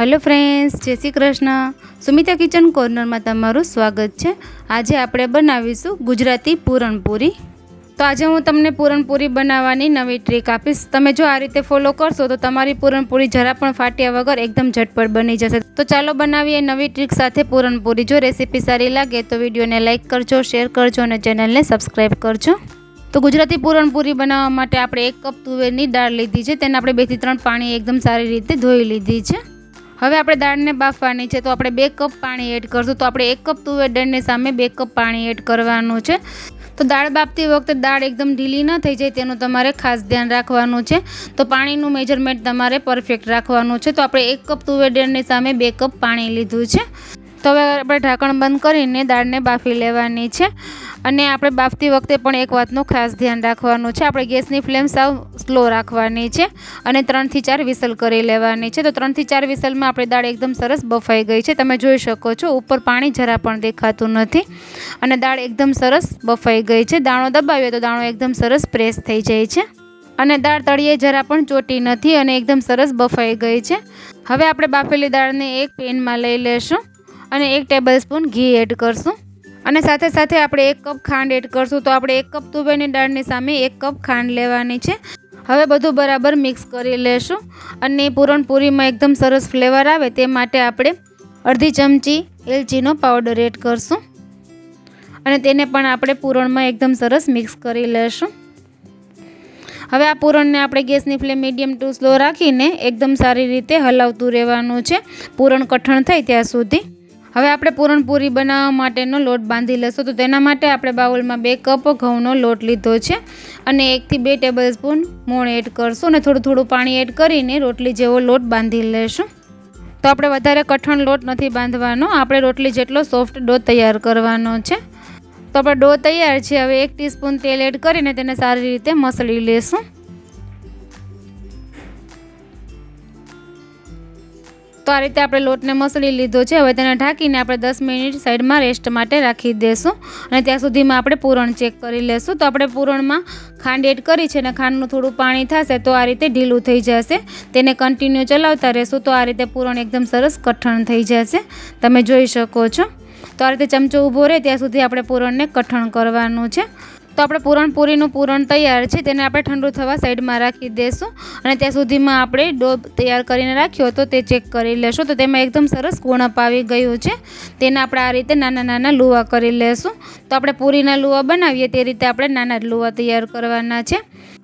Hello friends, જય Shri Krishna. Sumita kitchen કોર્નરમાં તમારું સ્વાગત છે. આજે આપણે બનાવીશું ગુજરાતી પૂરણપૂરી. તો આજે હું તમને પૂરણપૂરી બનાવવાની નવી ટ્રીક આપીશ. તમે જો આ રીતે ફોલો કરશો તો તમારી પૂરણપૂરી જરા પણ ફાટ્યા વગર એકદમ ઝટપટ બની જશે. તો ચાલો બનાવીએ નવી ટ્રીક સાથે પૂરણપૂરી. જો રેસીપી સારી લાગે તો વિડીયોને લાઇક કરજો શેર કરજો અને ચેનલને સબસ્ક્રાઈબ કરજો. તો ગુજરાતી પૂરણપૂરી બનાવવા માટે આપણે એક કપ તુવેરની દાળ લીધી છે. તેને આપણે બેથી ત્રણ પાણી એકદમ સારી રીતે ધોઈ લીધી છે. હવે આપણે દાળને બાફવાની છે, તો આપણે બે કપ પાણી એડ કરશું. તો આપણે એક કપ તુવેર દાળની સામે બે કપ પાણી એડ કરવાનું છે. તો દાળ બાફતી વખતે દાળ એકદમ ઢીલી ન થઈ જાય, તેનું તમારે ખાસ ધ્યાન રાખવાનું છે. તો પાણીનું મેજરમેન્ટ તમારે પરફેક્ટ રાખવાનું છે. તો આપણે એક કપ તુવેર દાળની સામે બે કપ પાણી લીધું છે. તો હવે આપણે ઢાંકણ બંધ કરીને દાળને બાફી લેવાની છે. અને આપણે બાફતી વખતે પણ એક વાતનું ખાસ ધ્યાન રાખવાનું છે. આપણે ગેસની ફ્લેમ સાવ સ્લો રાખવાની છે અને ત્રણથી ચાર વિસલ કરી લેવાની છે. તો ત્રણથી ચાર વિસલમાં આપણી દાળ એકદમ સરસ બફાઈ ગઈ છે. તમે જોઈ શકો છો, ઉપર પાણી જરા પણ દેખાતું નથી અને દાળ એકદમ સરસ બફાઈ ગઈ છે. દાણો દબાવીએ તો દાણો એકદમ સરસ પ્રેસ થઈ જાય છે અને દાળ તળિયે જરા પણ ચોટી નથી અને એકદમ સરસ બફાઈ ગઈ છે. હવે આપણે બાફેલી દાળને એક પેનમાં લઈ લેશું અને એક ટેબલ સ્પૂન ઘી એડ કરશું અને સાથે સાથે આપણે એક કપ ખાંડ એડ કરશું. તો આપણે એક કપ તુવેરની દાળની સામે એક કપ ખાંડ લેવાની છે. હવે બધું બરાબર મિક્સ કરી લેશું. અને પૂરણપૂરીમાં એકદમ સરસ ફ્લેવર આવે તે માટે આપણે અડધી ચમચી એલચીનો પાવડર એડ કરશું. અને તેને પણ આપણે પૂરણમાં એકદમ સરસ મિક્સ કરી લેશું. હવે આ પૂરણને આપણે ગેસની ફ્લેમ મીડિયમ ટુ સ્લો રાખીને એકદમ સારી રીતે હલાવતું રહેવાનું છે. પૂરણ કઠણ થાય ત્યાં સુધી. હવે આપણે પૂરણપૂરી બનાવવા માટેનો લોટ બાંધી લઈશું તો તેના માટે આપણે બાઉલમાં બે કપ ઘઉંનો લોટ લીધો છે અને એકથી બે ટેબલ સ્પૂન મોણ એડ કરશું અને થોડું થોડું પાણી એડ કરીને રોટલી જેવો લોટ બાંધી લેશું. તો આપણે વધારે કઠણ લોટ નથી બાંધવાનો. આપણે રોટલી જેટલો સોફ્ટ ડો તૈયાર કરવાનો છે. તો આપણે ડો તૈયાર છે. હવે એક ટીસ્પૂન તેલ એડ કરીને તેને સારી રીતે મસળી લેશું. તો આ રીતે આપણે લોટને મસળી લીધો છે. હવે તેને ઢાંકીને આપણે દસ મિનિટ સાઈડમાં રેસ્ટ માટે રાખી દઈશું અને ત્યાં સુધીમાં આપણે પૂરણ ચેક કરી લેશું. તો આપણે પૂરણમાં ખાંડ એડ કરી છે અને ખાંડનું થોડું પાણી થશે તો આ રીતે ઢીલું થઈ જશે. તેને કન્ટિન્યુ ચલાવતા રહેશું તો આ રીતે પૂરણ એકદમ સરસ કઠણ થઈ જશે. તમે જોઈ શકો છો. તો આ રીતે ચમચો ઊભો રહે ત્યાં સુધી આપણે પૂરણને કઠણ કરવાનું છે. તો આપણે પૂરણપૂરીનું પૂરણ તૈયાર છે, તેને આપણે ઠંડુ થવા સાઈડમાં રાખી દઈશું અને ત્યાં સુધીમાં આપણે ડો તૈયાર કરીને રાખ્યો હતો, તે ચેક કરી લેશું. તો તેમાં એકદમ સરસ કુણપ આવી ગયું છે. તેને આપણે આ રીતે નાના નાના લુવા કરી લેશું. તો આપણે પૂરીના લુવા બનાવીએ, તે રીતે આપણે નાના લુવા તૈયાર કરવાના છે.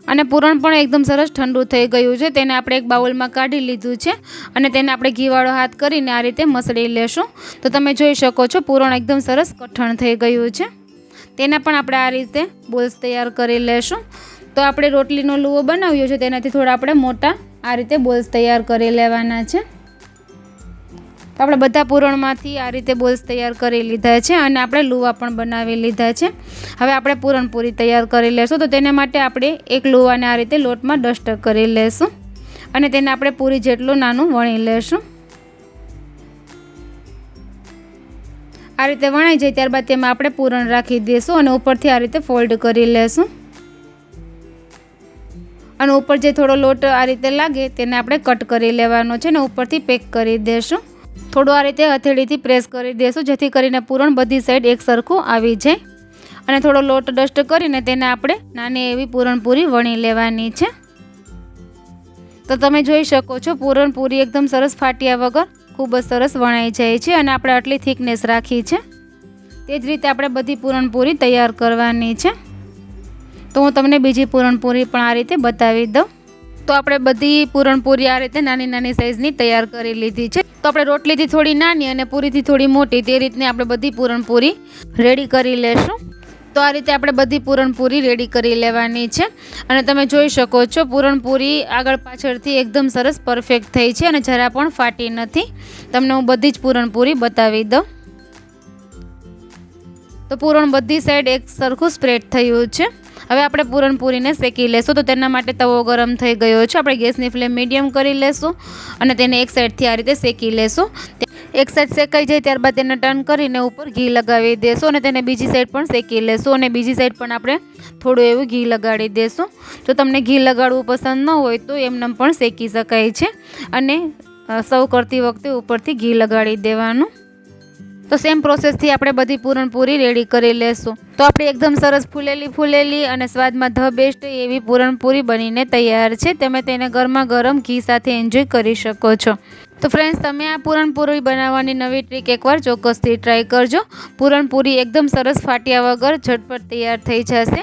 અને પૂરણ પણ એકદમ સરસ ઠંડુ થઈ ગયું છે, તેને આપણે એક બાઉલમાં કાઢી લીધું છે અને તેને આપણે ઘીવાળો હાથ કરીને આ રીતે મસળી લેશું. તો તમે જોઈ શકો છો, પૂરણ એકદમ સરસ કઠણ થઈ ગયું છે. તેના પણ આપણે આ રીતે બોલ્સ તૈયાર કરી લેશું. તો આપણે રોટલીનો લુવો બનાવ્યો છે, તેનાથી થોડા આપણે મોટા આ રીતે બોલ્સ તૈયાર કરી લેવાના છે. તો આપણે બધા પૂરણમાંથી આ રીતે બોલ્સ તૈયાર કરી લીધા છે અને આપણે લુવા પણ બનાવી લીધા છે. હવે આપણે પૂરણપૂરી તૈયાર કરી લેશું. તો તેના માટે આપણે એક લુવાને આ રીતે લોટમાં ડસ્ટ કરી લેશું અને તેને આપણે પૂરી જેટલું નાનું વણી લેશું. આ રીતે વણાઈ જાય ત્યારબાદ તેમાં આપણે પૂરણ રાખી દઈશું અને ઉપરથી આ રીતે ફોલ્ડ કરી લેશું. અને ઉપર જે થોડો લોટ આ રીતે લાગે તેને આપણે કટ કરી લેવાનો છે અને ઉપરથી પેક કરી દઈશું થોડું આ રીતે હથેળીથી પ્રેસ કરી દઈશું જેથી કરીને પૂરણ બધી સાઈડ એક સરખું આવી જાય. અને થોડો લોટ ડસ્ટ કરીને તેને આપણે નાની એવી પૂરણપૂરી વણી લેવાની છે. તો તમે જોઈ શકો છો પૂરણપૂરી એકદમ સરસ ફાટ્યા વગર ખૂબ જ સરસ વણાઈ જાય છે અને આપણે આટલી થિકનેસ રાખી છે. તે જ રીતે આપણે બધી પૂરણપૂરી તૈયાર કરવાની છે. તો હું તમને બીજી પૂરણપૂરી પણ આ રીતે બતાવી દઉં. તો આપણે બધી પૂરણપૂરી આ રીતે નાની નાની સાઇઝની તૈયાર કરી લીધી છે. તો આપણે રોટલીથી થોડી નાની અને પૂરીથી થોડી મોટી તે રીતની આપણે બધી પૂરણપૂરી રેડી કરી લેશું. તો આ રીતે આપણે બધી પૂરણપૂરી રેડી કરી લેવાની છે. અને તમે જોઈ શકો છો, પૂરણપૂરી આગળ પાછળથી એકદમ સરસ પરફેક્ટ થઈ છે અને જરા પણ ફાટી નથી. તમને હું બધી જ પૂરણપૂરી બતાવી દઉં. તો પૂરણ બધી સાઈડ એક સરખું સ્પ્રેડ થયું છે. હવે આપણે પૂરણપૂરીને શેકી લેશું. તો તેના માટે તવો ગરમ થઈ ગયો છે. આપણે ગેસની ફ્લેમ મીડિયમ કરી લેશું અને તેને એક સાઈડથી આ રીતે શેકી લેશું. એક સાઈડ શેકાઈ જાય ત્યારબાદ તેને ટર્ન કરીને ઉપર ઘી લગાવી દેશું અને તેને બીજી સાઈડ પણ શેકી લેશું અને બીજી સાઈડ પણ આપણે થોડું એવું ઘી લગાડી દેશું. જો તમને ઘી લગાડવું પસંદ ન હોય તો એમને પણ શેકી શકાય છે. અને સૌ કરતી વખતે ઉપરથી ઘી લગાડી દેવાનું. તો સેમ પ્રોસેસથી આપણે બધી પૂરણપૂરી રેડી કરી લેશું. તો આપણે એકદમ સરસ ફૂલેલી ફૂલેલી અને સ્વાદમાં ધ બેસ્ટ એવી પૂરણપૂરી બનીને તૈયાર છે. તમે તેને ગરમા ગરમ ઘી સાથે એન્જોય કરી શકો છો. તો ફ્રેન્ડ્સ તમે આ પૂરણપૂરી બનાવવાની નવી ટ્રીક એકવાર ચોક્કસથી ટ્રાય કરજો. પૂરણપૂરી એકદમ સરસ ફાટ્યા વગર ઝટપટ તૈયાર થઈ જશે.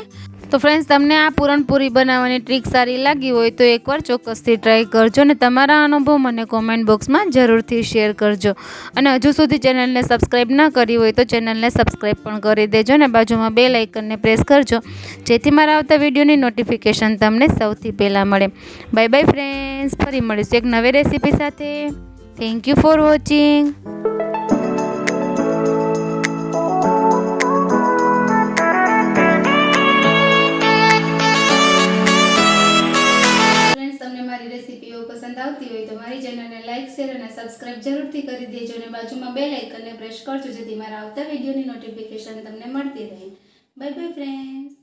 તો ફ્રેન્ડ્સ તમને આ પૂરણપૂરી બનાવવાની ટ્રીક સારી લાગી હોય તો એકવાર ચોક્કસથી ટ્રાય કરજો અને તમારા અનુભવ મને કોમેન્ટ બોક્સમાં જરૂરથી શેર કરજો. અને હજુ સુધી ચેનલને સબસ્ક્રાઈબ ના કરી હોય તો ચેનલને સબસ્ક્રાઈબ પણ કરી દેજો અને બાજુમાં બે લાઇકનને પ્રેસ કરજો, જેથી મારા આવતા વિડીયોની નોટિફિકેશન તમને સૌથી પહેલાં મળે. બાય બાય ફ્રેન્ડ્સ ફરી મળીશું એક નવી રેસીપી સાથે. થેન્ક યુ ફોર વોચિંગ જરૂરથી કરી દેજો અને બાજુમાં બે આઇકનને પ્રેસ કરજો જેથી મારા આવતા વિડીયોની નોટિફિકેશન તમને મળતી રહે. Bye bye friend